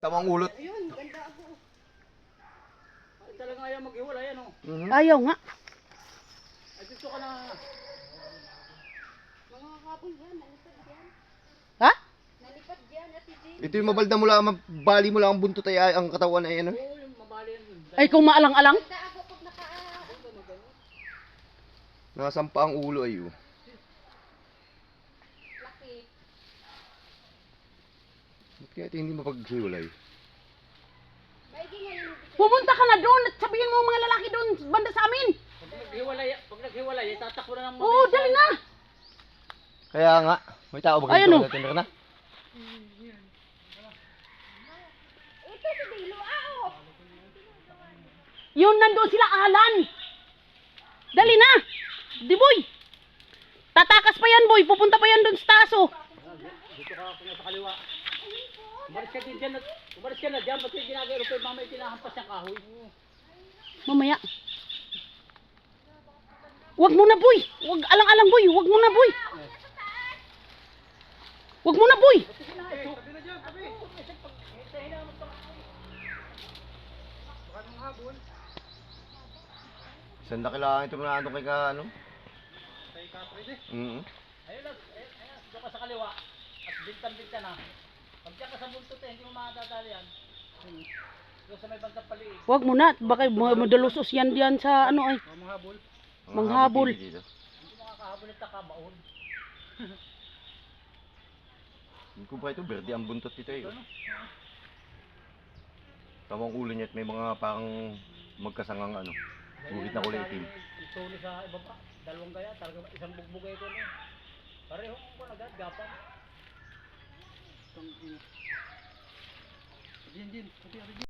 Tamang ulot. Ayun, ganda ako. Ay, talagang ayaw maghiwalay, ano? Mhm. Ayaw nga. Ay, gusto ka na. Mga kapon yan, nalipad yan. Ha? Nalipad yan, Ate Jean. Ito yung mabalda mo lang, bali mo lang ang buntot ay ay- ang katawan ay ano. Oo, yung mabali yan. Ay, kung maalang-alang. Ganda ako pag naka... Nakasampa ang ulo ay oh. Ba't kaya ito hindi mapaghiwalay? Pumunta ka na doon at sabihin mo mga lalaki doon, banda sa amin. Pag naghiwalay, pag naghiwalay, ay tatakbo na ng mga Oo, dali na. Kaya nga, may tao ba ganito? oh. Ayan na. Ito si Dilo, ah, oh. Yun, nandun sila, Alan. Dali na. Di, boy. Tatakas pa yan, boy. Pupunta pa yan doon sa taso. Dito ka ako sa kaliwa. Umalis ka din dyan. Umalis ka na dyan. Ba't yung ginagano pa yung mamay kinahampas ng kahoy? Mamaya. Wag mo na, boy. Wag alang-alang, boy. Wag mo na, boy. Wag mo na, boy. Saan na kailangan ito na ano kay ka ano? Mhm. Ayun lang. Ayun, ayun. Doon ka sa kaliwa. At bintan-binta na. Pag diyan ka sa buntot eh, hindi mo makatadali yan. Hmm. Sa may bantang paliit. Wag mo na. Baka ma- madalusos yan diyan sa ano ay. O mga habol. Ang Manghabol. Hindi mo makakahabol at takabaon. Kung ba ito, berde ang buntot nito eh. Tamang ulo niya at may mga parang magkasangang ano. Guhit na kulay itim. Ituli sa ibaba. Dalawang gaya. Talaga isang bugbog ito. Pareho ko agad. Gapang. Itong ina. Din din.